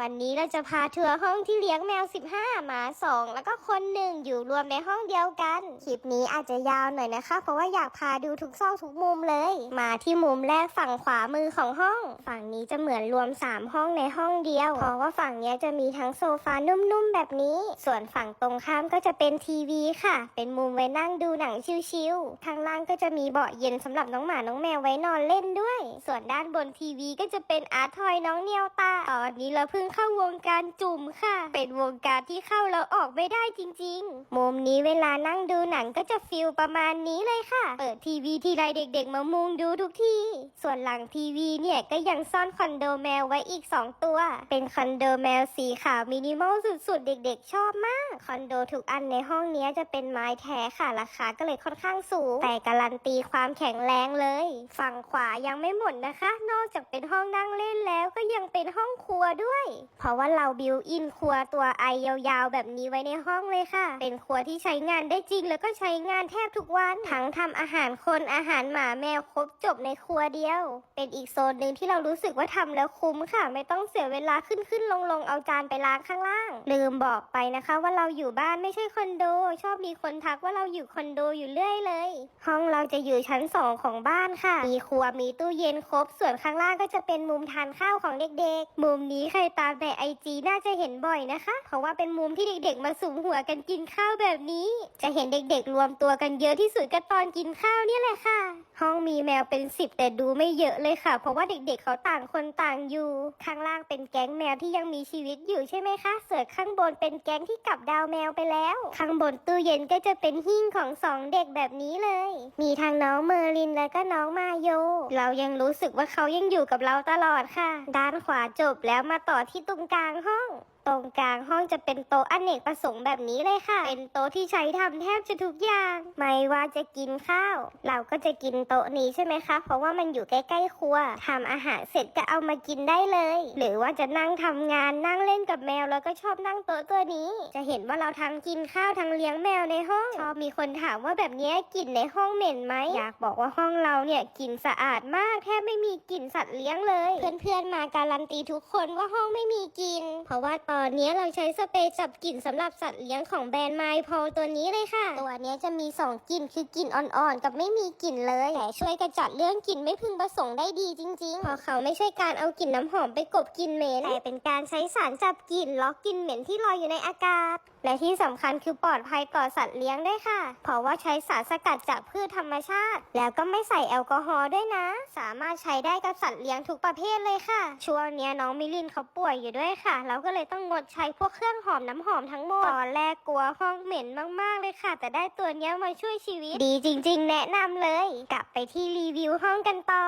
วันนี้เราจะพาทัวร์ห้องที่เลี้ยงแมว 15 หมา 2 แล้วก็คนหนึ่งอยู่รวมในห้องเดียวกัน คลิปนี้อาจจะยาวหน่อยนะคะ เพราะว่าอยากพาดูทุกซอกทุกมุมเลย มาที่มุมแรกฝั่งขวามือของห้อง ฝั่งนี้จะเหมือนรวม 3 ห้องในห้องเดียว เพราะว่าฝั่งนี้จะมีทั้งโซฟานุ่มๆแบบนี้ ส่วนฝั่งตรงข้ามก็จะเป็นทีวีค่ะ เป็นมุมไว้นั่งดูหนังชิลๆ ข้างล่างก็จะมีเบาะเย็นสำหรับน้องหมาน้องแมวไว้นอนเล่นด้วย ส่วนด้านบนทีวีก็จะเป็นอาร์ทอยน้องเนียวตาตอนนี้เราเพิ่งเข้าวงการจุ่มค่ะ เป็นวงการที่เข้าแล้วออกไม่ได้จริง ๆ มุมนี้เวลานั่งดูหนังก็จะฟิลประมาณนี้เลยค่ะ เปิดทีวีทีไรเด็กๆมามุงดูทุกทีส่วนหลังทีวีเนี่ยก็ยังซ่อนคอนโดแมวไว้อีก 2 ตัว เป็นคอนโดแมวสีขาวมินิมอลสุดๆ เด็กๆ ชอบมาก คอนโดทุกอันในห้องนี้จะเป็นไม้แท้ค่ะ ราคาก็เลยค่อนข้างสูง แต่การันตีความแข็งแรงเลย ฝั่งขวายังไม่หมดนะคะ นอกจากเป็นห้องนั่งเล่นแล้วก็ยังเป็นห้องครัวด้วยเพราะว่าเราบิวอินครัวตัวไอยาวๆ แบบนี้ไว้ในห้องเลยค่ะ เป็นครัวที่ใช้งานได้จริง แล้วก็ใช้งานแทบทุกวัน ทั้งทำอาหารคนอาหารหมาแมวครบจบในครัวเดียว เป็นอีกโซนหนึ่งที่เรารู้สึกว่าทำแล้วคุ้มค่ะ ไม่ต้องเสียเวลาขึ้นขึ้นลงลงเอาจานไปล้างข้างล่าง ลืมบอกไปนะคะว่าเราอยู่บ้านไม่ใช่คอนโด ชอบมีคนทักว่าเราอยู่คอนโดอยู่เรื่อยเลย ห้องเราจะอยู่ชั้นสองของบ้านค่ะ มีครัวมีตู้เย็นครบ ส่วนข้างล่างก็จะเป็นมุมทานข้าวของเด็กๆ มุมนี้ใครตามในไอจีน่าจะเห็นบ่อยนะคะ เพราะว่าเป็นมุมที่เด็กๆ มาสุมหัวกันกินข้าวแบบนี้ จะเห็นเด็กๆ รวมตัวกันเยอะที่สุดก็ตอนกินข้าวเนี่ยแหละค่ะ ห้องมีแมวเป็นสิบแต่ดูไม่เยอะเลยค่ะ เพราะว่าเด็กๆ เขาต่างคนต่างอยู่ ข้างล่างเป็นแก๊งแมวที่ยังมีชีวิตอยู่ใช่ไหมคะเส่วนข้างบนเป็นแก๊งที่กลับดาวแมวไปแล้ว ข้างบนตู้เย็นก็จะเป็นหิ้งของสองเด็กแบบนี้เลย มีทั้งน้องเมอร์ลินและก็น้องมาโย เรายังรู้สึกว่าเขายังอยู่กับเราตลอดค่ะ ด้านขวาจบแล้วมาต่อที่ตรงกลางห้อง ตรงกลางห้องจะเป็นโต๊ะอเนกประสงค์แบบนี้เลยค่ะ เป็นโต๊ะที่ใช้ทำแทบจะทุกอย่าง ไม่ว่าจะกินข้าว เราก็จะกินโต๊ะนี้ใช่ไหมคะ เพราะว่ามันอยู่ใกล้ๆครัวทำอาหารเสร็จก็เอามากินได้เลย หรือว่าจะนั่งทำงานนั่งเล่นกับแมวแล้วก็ชอบนั่งโต๊ะตัวนี้ จะเห็นว่าเราทั้งกินข้าวทั้งเลี้ยงแมวในห้องชอบมีคนถามว่าแบบนี้กลิ่นในห้องเหม็นไหมอยากบอกว่าห้องเราเนี่ยกลิ่นสะอาดมากแทบไม่มีกลิ่นสัตว์เลี้ยงเลย เพื่อนๆมาการันตีทุกคนว่าห้องไม่มีกลิ่น เพราะว่าตอนเนี้ยเราใช้สเปรย์จับกลิ่นสำหรับสัตว์เลี้ยงของแบรนด์ไมพอลตัวนี้เลยค่ะ ตัวนี้จะมีสองกลิ่นคือกลิ่นอ่อนๆ กับไม่มีกลิ่นเลยแต่ช่วยกระจัดเรื่องกลิ่นไม่พึงประสงค์ได้ดีจริงๆเพราะเขาไม่ใช่การเอากลิ่นน้ำหอมไปกบกลิ่นเหม็นแต่เป็นการใช้สารจับกลิ่นล็อกกลิ่นเหม็นที่ลอยอยู่ในอากาศ และที่สำคัญคือปลอดภัยต่อสัตว์เลี้ยงด้วยค่ะ เพราะว่าใช้สารสกัดจากพืชธรรมชาติ แล้วก็ไม่ใส่แอลกอฮอล์ด้วยนะ สามารถใช้ได้กับสัตว์เลี้ยงทุกประเภทเลยค่ะ ช่วงเนี้ยน้องมิลินเขาป่วยอยู่ด้วยค่ะเราก็เลยต้องงดใช้พวกเครื่องหอมน้ำหอมทั้งหมดตอนแรกกลัวห้องเหม็นมากๆเลยค่ะ แต่ได้ตัวเนี้ยมาช่วยชีวิต ดีจริง ๆ แนะนำเลย กลับไปที่รีวิวห้องกันต่อ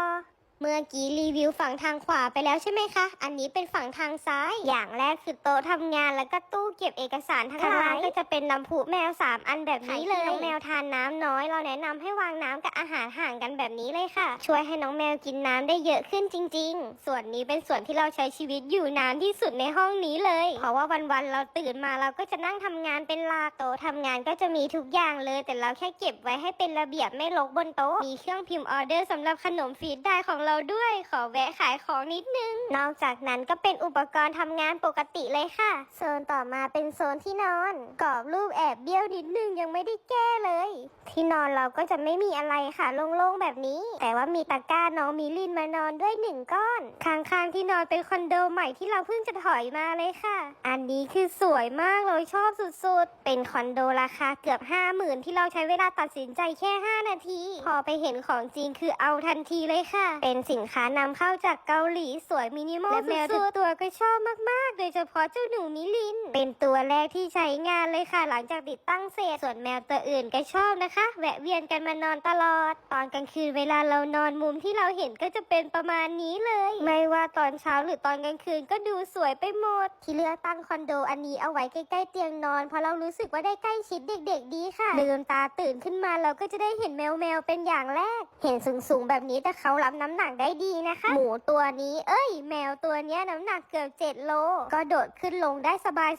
เมื่อกี้รีวิวฝั่งทางขวาไปแล้วใช่ไหมคะ อันนี้เป็นฝั่งทางซ้าย อย่างแรกคือโต๊ะทำงานแล้วก็ตู้เก็บเอกสารทั้งหลายก็จะเป็นน้ำพุแมว 3 อันแบบนี้เลยน้องแมวทานน้ำน้อย เราแนะนำให้วางน้ำกับอาหารห่างกันแบบนี้เลยค่ะ ช่วยให้น้องแมวกินน้ำได้เยอะขึ้นจริง ๆ ส่วนนี้เป็นส่วนที่เราใช้ชีวิตอยู่นานที่สุดในห้องนี้เลย เพราะว่าวันๆเราตื่นมาเราก็จะนั่งทำงานเป็นหลักโต๊ะทำงานก็จะมีทุกอย่างเลย แต่เราแค่เก็บไว้ให้เป็นระเบียบไม่รกบนโต๊ะมีเครื่องพิมพ์ออเดอร์สำหรับขนมฟีดได้ของเราด้วยขอแวะขายของนิดนึง นอกจากนั้นก็เป็นอุปกรณ์ทำงานปกติเลยค่ะ โซนต่อมาเป็นโซนที่นอน กรอบรูปแอบเบี้ยวนิดนึงยังไม่ได้แก้เลย ที่นอนเราก็จะไม่มีอะไรค่ะโล่งๆแบบนี้ แต่ว่ามีตะกร้าน้องมิลินมานอนด้วยหนึ่งก้อนข้างๆที่นอนเป็นคอนโดใหม่ที่เราเพิ่งจะถอยมาเลยค่ะ อันนี้คือสวยมากเลยชอบสุดๆ เป็นคอนโดราคาเกือบ 5 0,000 ที่เราใช้เวลาตัดสินใจแค่ 5 นาที พอไปเห็นของจริงคือเอาทันทีเลยค่ะ เป็นสินค้านำเข้าจากเกาหลีสวยมินิมอลและแมวทุกตัวก็ชอบมากๆ โดยเฉพาะเจ้าหนูมิลิน เป็นตัวแรกที่ใช้งานเลยค่ะ หลังจากติดตั้งเสร็จส่วนแมวตัวอื่นก็ชอบนะคะ แวะเวียนกันมานอนตลอด ตอนกลางคืนเวลาเรานอนมุมที่เราเห็นก็จะเป็นประมาณนี้เลย ไม่ว่าตอนเช้าหรือตอนกลางคืนก็ดูสวยไปหมด ที่เลือกตั้งคอนโดอันนี้เอาไว้ใกล้ๆเตียงนอน เพราะเรารู้สึกว่าได้ใกล้ชิดเด็ก ๆ ดีค่ะลืมตาตื่นขึ้นมาเราก็จะได้เห็นแมวแมวๆเป็นอย่างแรก เห็นสูงๆแบบนี้แต่เขารับน้ำหนักกได้ดีนะคะ หมูตัวนี้ เอ้ย แมวตัวเนี้ยน้ำหนักเกือบ 7 โล ก็โดดขึ้นลงได้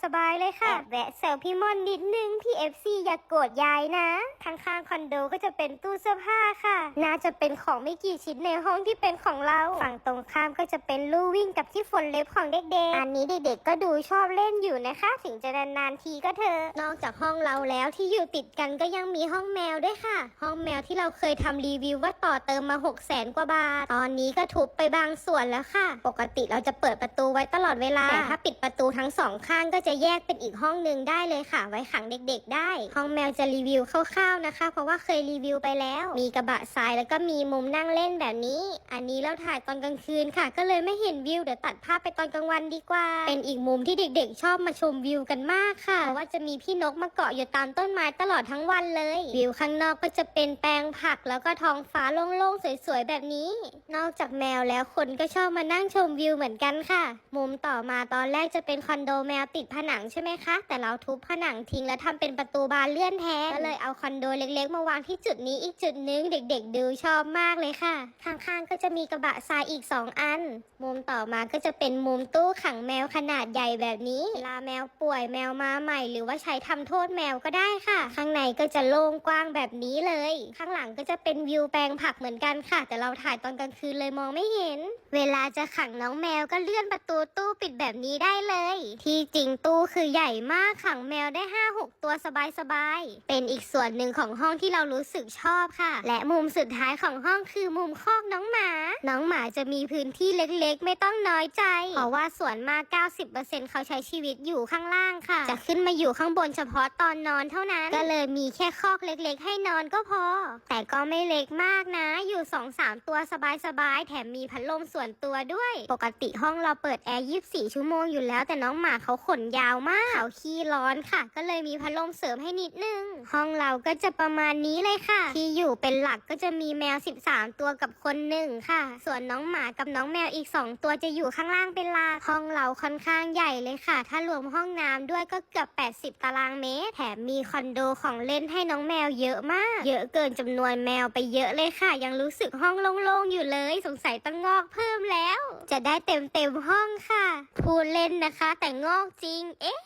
สบายๆเลยค่ะแอบแวะเซลพี่มอนนิดนึงพี่เอฟซีอย่ากโกรธยายนะข้างๆคอนโดก็จะเป็นตู้เสื้อผ้าค่ะ น่าจะเป็นของไม่กี่ชิ้นในห้องที่เป็นของเรา ฝั่งตรงข้ามก็จะเป็นลู่วิ่งกับที่ฝนเล็บของเด็กๆ อันนี้เด็กๆก็ดูชอบเล่นอยู่นะคะ ถึงจะนานๆทีก็เถอะ นอกจากห้องเราแล้วที่อยู่ติดกันก็ยังมีห้องแมวด้วยค่ะ ห้องแมวที่เราเคยทำรีวิวว่าต่อเติมมา6 0แสนกว่าบาทตอนนี้ก็ทุบไปบางส่วนแล้วค่ะ ปกติเราจะเปิดประตูไว้ตลอดเวลา แต่ถ้าปิดประตูทั้งสองข้างก็จะแยกเป็นอีกห้องหนึ่งได้เลยค่ะ ไว้ขังเด็กๆ ได้ ห้องแมวจะรีวิวคร่าวๆนะคะ เพราะว่าเคยรีวิวไปแล้ว มีกระบะทรายแล้วก็มีมุมนั่งเล่นแบบนี้ อันนี้เราถ่ายตอนกลางคืนค่ะ ก็เลยไม่เห็นวิว เดี๋ยวตัดภาพไปตอนกลางวันดีกว่า เป็นอีกมุมที่เด็กๆ ชอบมาชมวิวกันมากค่ะ เพราะว่าจะมีพี่นกมาเกาะอยู่ตามต้นไม้ตลอดทั้งวันเลย วิวข้างนอกก็จะเป็นแปลงผักแล้วก็ท้องฟ้าโล่งๆสวยๆแบบนี้นอกจากแมวแล้วคนก็ชอบมานั่งชมวิวเหมือนกันค่ะ มุมต่อมาตอนแรกจะเป็นคอนโดแมวติดผนังใช่ไหมคะ แต่เราทุบผนังทิ้งแล้วทำเป็นประตูบานเลื่อนแทนก็เลยเอาคอนโดเล็กๆ มาวางที่จุดนี้อีกจุดนึงเด็ก ๆ ดูชอบมากเลยค่ะ ข้างๆก็จะมีกระบะทรายอีก 2 อัน มุมต่อมาก็จะเป็นมุมตู้ขังแมวขนาดใหญ่แบบนี้เวลาแมวป่วยแมวมาใหม่ หรือว่าใช้ทำโทษแมวก็ได้ค่ะ ข้างในก็จะโล่งกว้างแบบนี้เลย ข้างหลังก็จะเป็นวิวแปลงผักเหมือนกันค่ะ แต่เราถ่ายตอนกลางคืนเลยมองไม่เห็น เวลาจะขังน้องแมวก็เลื่อนประตูตู้ปิดแบบนี้ได้เลย ที่จริงตู้คือใหญ่มากขังแมวได้ 5-6 ตัวสบายๆ เป็นอีกส่วนหนึ่งของห้องที่เรารู้สึกชอบค่ะ และมุมสุดท้ายของห้องคือมุมคอกน้องหมา น้องหมาจะมีพื้นที่เล็กๆ ไม่ต้องน้อยใจ เพราะว่าส่วนมาก 90%เขาใช้ชีวิตอยู่ข้างล่างค่ะ จะขึ้นมาอยู่ข้างบนเฉพาะตอนนอนเท่านั้น ก็เลยมีแค่คอกเล็กๆ ให้นอนก็พอ แต่ก็ไม่เล็กมากนะ อยู่ 2-3 ตัวสบายๆแถมมีพัดลมส่วนตัวด้วย ปกติห้องเราเปิดแอร์ 24 ชั่วโมงอยู่แล้วแต่น้องหมาเขาขนยาวมากเขาขี้ร้อนค่ะ ก็เลยมีพัดลมเสริมให้นิดนึง ห้องเราก็จะประมาณนี้เลยค่ะ ที่อยู่เป็นหลักก็จะมีแมว 13 ตัวกับคนหนึ่งค่ะ ส่วนน้องหมากับน้องแมวอีก 2 ตัวจะอยู่ข้างล่างเป็นลักห้องเราค่อนข้างใหญ่เลยค่ะ ถ้ารวมห้องน้ำด้วยก็เกือบ 80 ตารางเมตร แถมมีคอนโดของเล่นให้น้องแมวเยอะมาก เยอะเกินจำนวนแมวไปเยอะเลยค่ะ ยังรู้สึกห้องโล่งๆอยู่เลยสงสัยต้องงอกเพิ่มแล้ว จะได้เต็มเต็มๆห้องค่ะ พูดเล่นนะคะ แต่งอกจริง เอ๊ะ